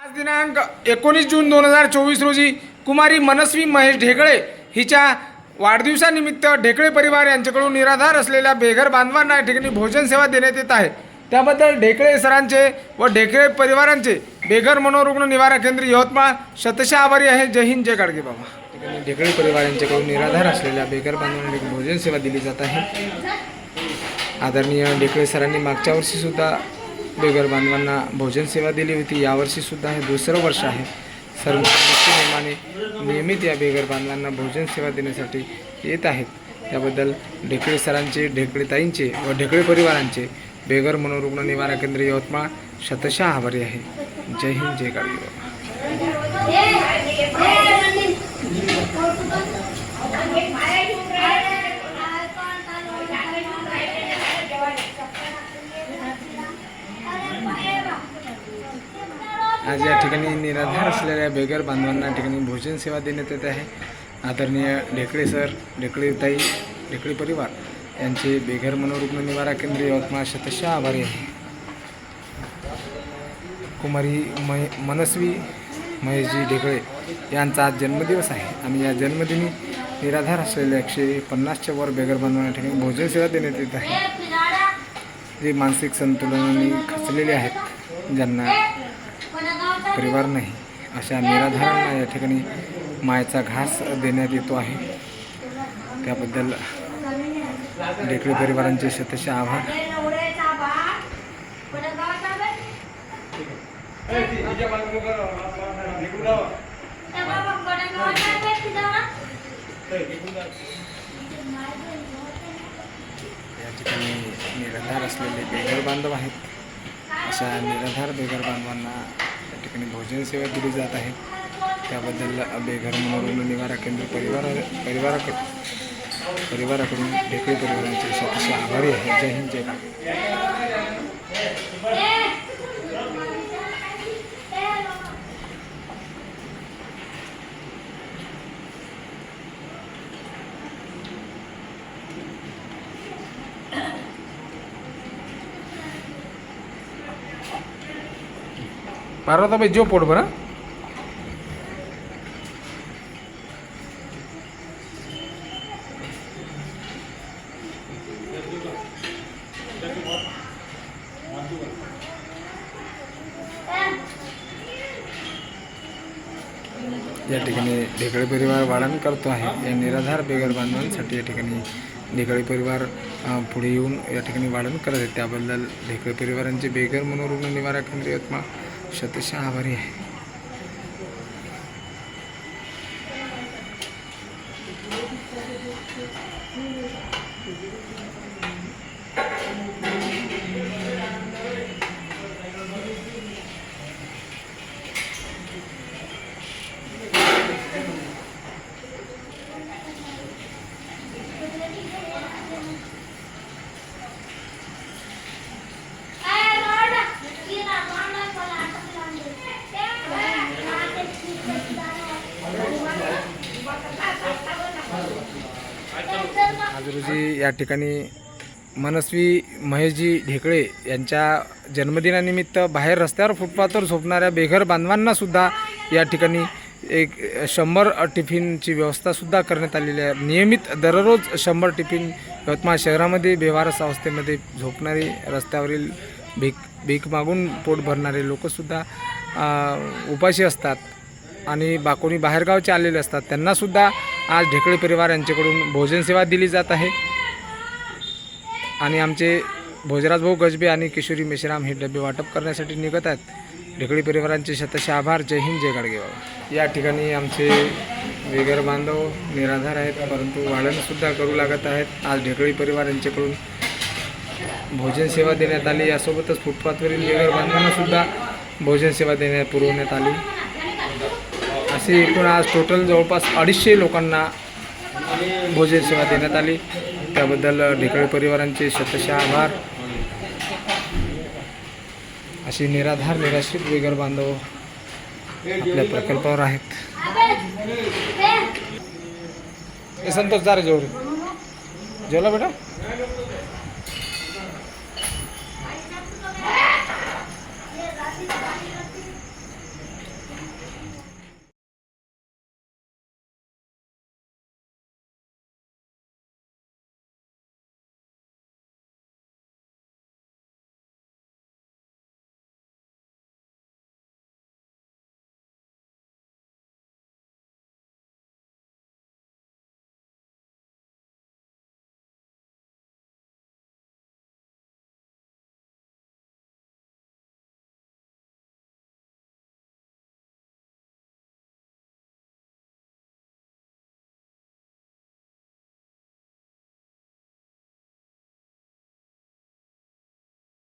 आज दिनांक एकोणीस जून दोन हजार चोवीस रोजी कुमारी मनस्वी महेश ढेकळे हिच्या वाढदिवसानिमित्त ढेकळे परिवार यांच्याकडून निराधार असलेल्या बेघर बांधवांना या ठिकाणी भोजन सेवा देण्यात येत आहे. त्याबद्दल ढेकळे सरांचे व ढेकळे परिवारांचे बेघर मनोरुग्ण निवारा केंद्र यवतमाळ शतशः आभारी आहे. जय हिंद जय गाडगे बाबा. ढेकळे परिवार यांच्याकडून निराधार असलेल्या बेघर बांधवांना भोजन सेवा दिली जात आहे. आदरणीय ढेकळे सरांनी मागच्या वर्षीसुद्धा बेघर बांधवांना भोजन सेवा दिली होती यावर्षीसुद्धा हे दुसरं वर्ष आहे सर्व नियमाने नियमित या बेघर बांधवांना भोजन सेवा देण्यासाठी येत आहेत त्याबद्दल ढेकळे सरांचे ढेकळे ताईंचे व ढेकळे परिवारांचे बेघर मनोरुग्ण निवारा केंद्र यवतमाळ शतशः आभारी आहे जय हिंद जय काळजी आज या ठिकाणी निराधार असलेल्या बेघर बांधवांना ठिकाणी भोजन सेवा देण्यात येत आहे. आदरणीय ढेकळे सर ढेकळे ताई ढेकळे परिवार यांचे बेघर मनोरुग्ण निवारा केंद्र यवतमाळ शतशः आभारी आहे. कुमारी मय मनस्वी महेशजी ढेकळे यांचा आज जन्मदिवस आहे. आणि या जन्मदिनी निराधार असलेल्या एकशे पन्नासच्या वर बेघर बांधवांना ठिकाणी भोजन सेवा देण्यात येत आहे. जे मानसिक संतुलनाने खचलेले आहेत ज्यांना परिवार नाही अशा निराधारांना या ठिकाणी मायचा घास देण्यात येतो आहे. त्याबद्दल ढेकळे परिवारांचे शतशः आभार. या ठिकाणी निराधार असलेले बेघर बांधव आहेत. अशा निराधार बेघर बांधवांना ठिकाणी भोजन सेवा दिली जात आहे. त्याबद्दल बेघर मनोरुग्ण निवारा केंद्र परिवार परिवाराकडून परिवाराकडून ढेकळे परिवारांचे अतिशय आभारी आहे. जय हिंद जय भारत. पार्वताबाई जो पोट बरं या ठिकाणी ढेकळे परिवार वाढण करतो आहे. या निराधार बेघर बांधवांसाठी या ठिकाणी ढेकळे परिवार पुढे येऊन या ठिकाणी वाढण करत आहे त्याबद्दल ढेकळे परिवारांचे बेघर मनोरुग्ण निवारा केंद्र यवतमाळ शतशः आभारी आहे. आज रोजी या ठिकाणी मनस्वी महेशजी ढेकळे यांच्या जन्मदिनानिमित्त बाहेर रस्त्यावर फुटपाथवर झोपणाऱ्या बेघर बांधवांनासुद्धा या ठिकाणी एक शंभर टिफिनची व्यवस्थासुद्धा करण्यात आलेली आहे. नियमित दररोज शंभर टिफिन यवतमाळ शहरामध्ये बेवारस अवस्थेमध्ये झोपणारी रस्त्यावरील भीक भीक मागून पोट भरणारे लोकसुद्धा उपाशी असतात आणि बाकोणी बाहेरगावचे आलेले असतात. त्यांनासुद्धा आज ढेकळे परिवार यांच्याकडून भोजनसेवा दिली जात आहे. आणि आमचे भोजराज भाऊ गजबे आणि किशोरी मेश्राम हे डबे वाटप करण्यासाठी निघत आहेत. ढेकळी परिवारांचे शतशे आभार. जय हिंद जय गाडगे बाबा या ठिकाणी आमचे वेगर बांधव निराधार आहेत परंतु वाढणसुद्धा करू लागत आहेत. आज ढेकळी परिवार यांच्याकडून भोजन सेवा देण्यात आली. यासोबतच फुटपाथवरील वेगर बांधवांनासुद्धा भोजनसेवा भोजन सेवा देण्यात पुरवण्यात आली. असे एकूण आज टोटल जवळपास अडीचशे लोकांना भोजन सेवा देण्यात आली. त्याबद्दल ढेकळे परिवारांचे शतशः आभार. अशी निराधार निराश्रित बेघर बांधव आपल्या प्रकल्पावर आहेत. हे संतोष जा रे जेवढे. जेवला बेटा?